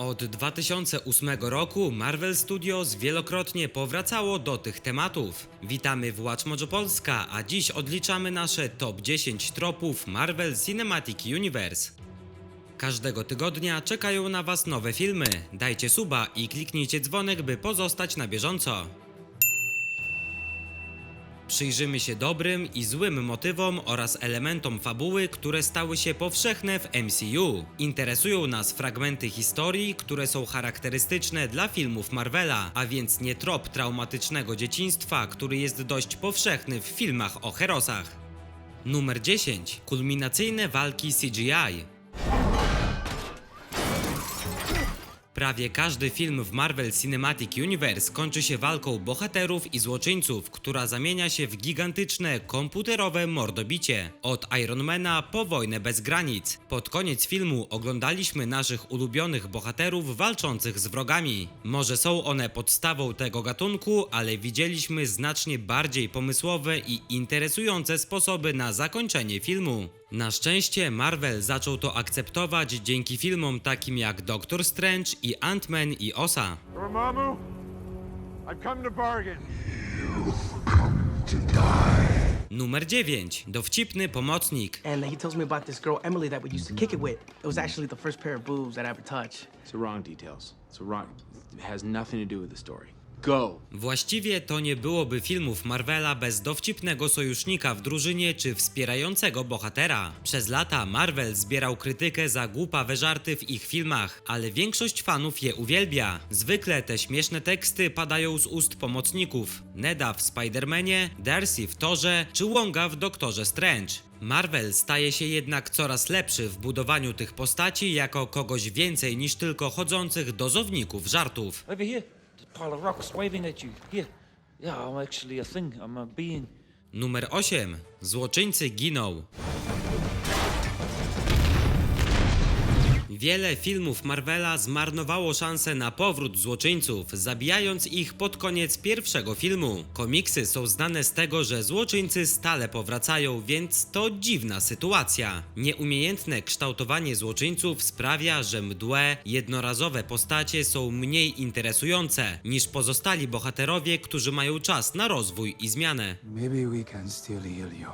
Od 2008 roku Marvel Studios wielokrotnie powracało do tych tematów. Witamy w Watch Mojo Polska, a dziś odliczamy nasze top 10 tropów Marvel Cinematic Universe. Każdego tygodnia czekają na Was nowe filmy. Dajcie suba i kliknijcie dzwonek, by pozostać na bieżąco. Przyjrzymy się dobrym i złym motywom oraz elementom fabuły, które stały się powszechne w MCU. Interesują nas fragmenty historii, które są charakterystyczne dla filmów Marvela, a więc nie trop traumatycznego dzieciństwa, który jest dość powszechny w filmach o herosach. Numer 10. Kulminacyjne walki CGI. Prawie każdy film w Marvel Cinematic Universe kończy się walką bohaterów i złoczyńców, która zamienia się w gigantyczne komputerowe mordobicie. Od Ironmana po Wojnę bez granic. Pod koniec filmu oglądaliśmy naszych ulubionych bohaterów walczących z wrogami. Może są one podstawą tego gatunku, ale widzieliśmy znacznie bardziej pomysłowe i interesujące sposoby na zakończenie filmu. Na szczęście Marvel zaczął to akceptować dzięki filmom takim jak Doctor Strange i Ant-Man i Osa. Dormammu, I've come to bargain. Numer 9. Dowcipny pomocnik. And he tells me about this girl Emily that we used to kick it with. It was actually the first pair of boobs that I ever touched. It's the wrong details. It's the wrong. It has nothing to do with the story. Go. Właściwie to nie byłoby filmów Marvela bez dowcipnego sojusznika w drużynie czy wspierającego bohatera. Przez lata Marvel zbierał krytykę za głupawe żarty w ich filmach, ale większość fanów je uwielbia. Zwykle te śmieszne teksty padają z ust pomocników. Neda w Spider-Manie, Darcy w Torze czy Wonga w Doktorze Strange. Marvel staje się jednak coraz lepszy w budowaniu tych postaci jako kogoś więcej niż tylko chodzących dozowników żartów. Over here, pile of rocks waving at you. Here. Yeah, I'm actually a thing. I'm a being. Numer 8. Złoczyńcy giną. Wiele filmów Marvela zmarnowało szansę na powrót złoczyńców, zabijając ich pod koniec pierwszego filmu. Komiksy są znane z tego, że złoczyńcy stale powracają, więc to dziwna sytuacja. Nieumiejętne kształtowanie złoczyńców sprawia, że mdłe, jednorazowe postacie są mniej interesujące niż pozostali bohaterowie, którzy mają czas na rozwój i zmianę. Maybe we can still heal you.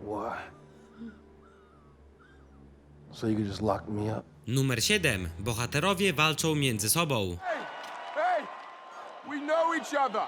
Why? So you could just lock me up? Numer 7. Bohaterowie walczą między sobą. Hey, we know each other.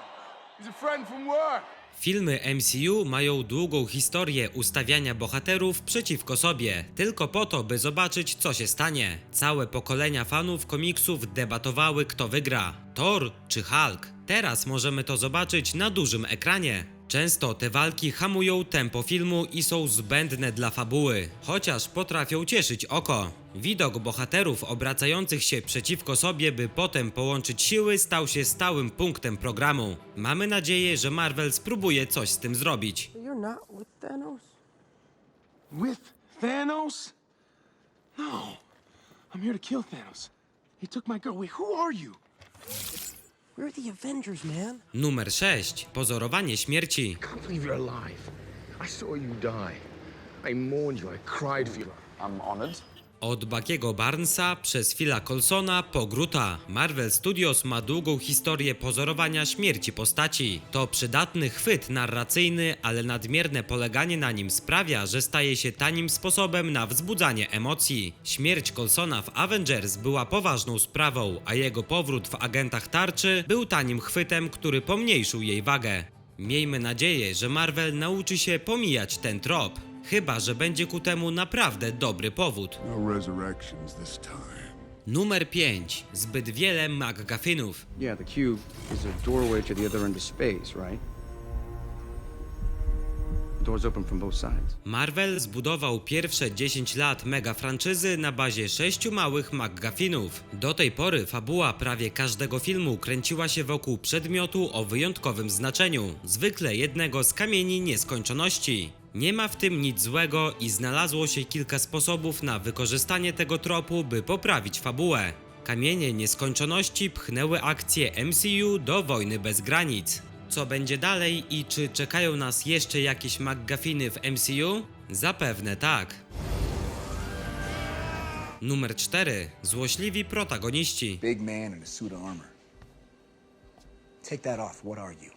He's a friend from work. Filmy MCU mają długą historię ustawiania bohaterów przeciwko sobie, tylko po to, by zobaczyć, co się stanie. Całe pokolenia fanów komiksów debatowały, kto wygra: Thor czy Hulk. Teraz możemy to zobaczyć na dużym ekranie. Często te walki hamują tempo filmu i są zbędne dla fabuły, chociaż potrafią cieszyć oko. Widok bohaterów obracających się przeciwko sobie, by potem połączyć siły, stał się stałym punktem programu. Mamy nadzieję, że Marvel spróbuje coś z tym zrobić. You're not with Thanos? With Thanos? No. I'm here to kill Thanos. He took my girl. Wait, who are you? We're the Avengers, man. Numer 6. Pozorowanie śmierci. can't believe you're alive. I saw you die. I mourned you. I cried for you. I'm honored. Od Buckiego Barnesa przez Phila Colsona po Gruta. Marvel Studios ma długą historię pozorowania śmierci postaci. To przydatny chwyt narracyjny, ale nadmierne poleganie na nim sprawia, że staje się tanim sposobem na wzbudzanie emocji. Śmierć Colsona w Avengers była poważną sprawą, a jego powrót w Agentach Tarczy był tanim chwytem, który pomniejszył jej wagę. Miejmy nadzieję, że Marvel nauczy się pomijać ten trop. Chyba, że będzie ku temu naprawdę dobry powód. No resurrections this time. Numer 5. Zbyt wiele McGuffinów. Yeah, the cube is a doorway to the other end of space, right? Doors open from both sides. Marvel zbudował pierwsze 10 lat mega franczyzy na bazie sześciu małych McGuffinów. Do tej pory fabuła prawie każdego filmu kręciła się wokół przedmiotu o wyjątkowym znaczeniu, zwykle jednego z kamieni nieskończoności. Nie ma w tym nic złego i znalazło się kilka sposobów na wykorzystanie tego tropu, by poprawić fabułę. Kamienie nieskończoności pchnęły akcję MCU do wojny bez granic. Co będzie dalej i czy czekają nas jeszcze jakieś McGuffiny w MCU? Zapewne tak. Numer 4. Złośliwi protagoniści. Big man in a suit of armor. Take that off. What are you?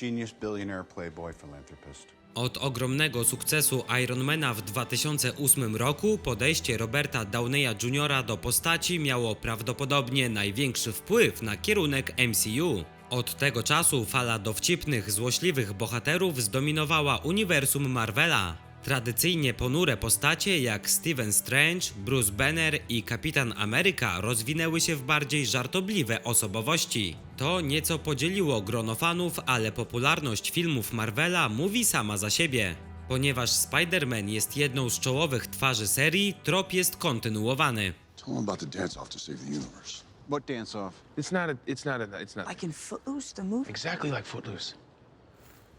Genius, billionaire, playboy, philanthropist. Od ogromnego sukcesu Ironmana w 2008 roku podejście Roberta Downeya Jr. do postaci miało prawdopodobnie największy wpływ na kierunek MCU. Od tego czasu fala dowcipnych, złośliwych bohaterów zdominowała uniwersum Marvela. Tradycyjnie ponure postacie jak Steven Strange, Bruce Banner i Kapitan Ameryka rozwinęły się w bardziej żartobliwe osobowości. To nieco podzieliło grono fanów, ale popularność filmów Marvela mówi sama za siebie. Ponieważ Spider-Man jest jedną z czołowych twarzy serii, trop jest kontynuowany. Tell him about the dance off to save the universe. What dance off? It's not a. It's not a. It's not. Like in Footloose, the movie? exactly like Footloose.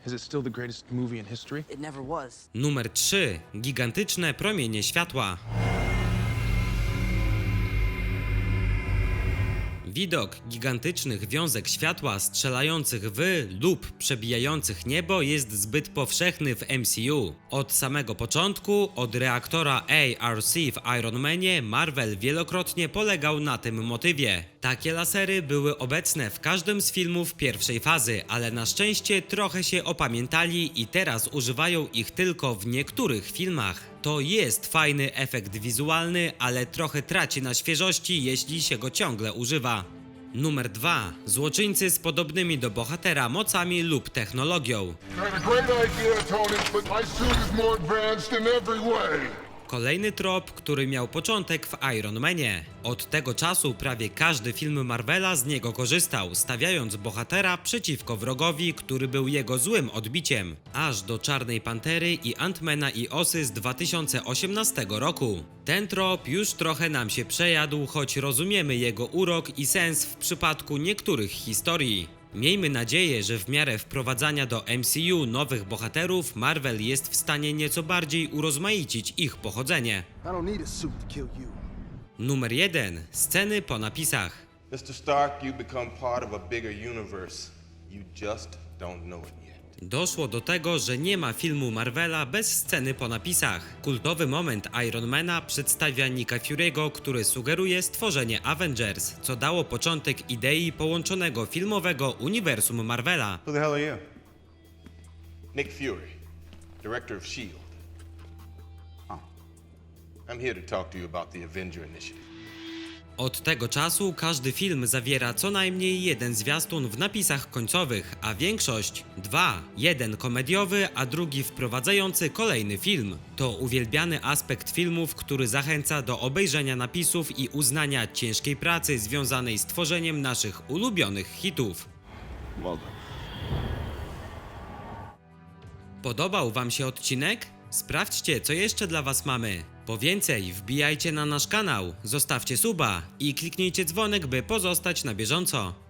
Is it still the greatest movie in history? It never was. Numer 3. Gigantyczne promienie światła. Widok gigantycznych wiązek światła strzelających w lub przebijających niebo jest zbyt powszechny w MCU. Od samego początku, od reaktora ARC w Iron Manie, Marvel wielokrotnie polegał na tym motywie. Takie lasery były obecne w każdym z filmów pierwszej fazy, ale na szczęście trochę się opamiętali i teraz używają ich tylko w niektórych filmach. To jest fajny efekt wizualny, ale trochę traci na świeżości, jeśli się go ciągle używa. Numer 2. Złoczyńcy z podobnymi do bohatera mocami lub technologią. Kolejny trop, który miał początek w Iron Manie. Od tego czasu prawie każdy film Marvela z niego korzystał, stawiając bohatera przeciwko wrogowi, który był jego złym odbiciem. Aż do Czarnej Pantery i Antmana i Osy z 2018 roku. Ten trop już trochę nam się przejadł, choć rozumiemy jego urok i sens w przypadku niektórych historii. Miejmy nadzieję, że w miarę wprowadzania do MCU nowych bohaterów Marvel jest w stanie nieco bardziej urozmaicić ich pochodzenie. Numer 1. Sceny po napisach. Mr. Stark, you become part of a bigger universe. You just don't know it yet. Doszło do tego, że nie ma filmu Marvela bez sceny po napisach. Kultowy moment Ironmana przedstawia Nicka Fury'ego, który sugeruje stworzenie Avengers, co dało początek idei połączonego filmowego uniwersum Marvela. Who the hell are you? Nick Fury, director of S.H.I.E.L.D. Oh. I'm here to talk to you about the Avenger Initiative. Od tego czasu każdy film zawiera co najmniej jeden zwiastun w napisach końcowych, a większość dwa. Jeden komediowy, a drugi wprowadzający kolejny film. To uwielbiany aspekt filmów, który zachęca do obejrzenia napisów i uznania ciężkiej pracy związanej z tworzeniem naszych ulubionych hitów. Done. Podobał Wam się odcinek? Sprawdźcie, co jeszcze dla Was mamy. Po więcej wbijajcie na nasz kanał, zostawcie suba i kliknijcie dzwonek, by pozostać na bieżąco.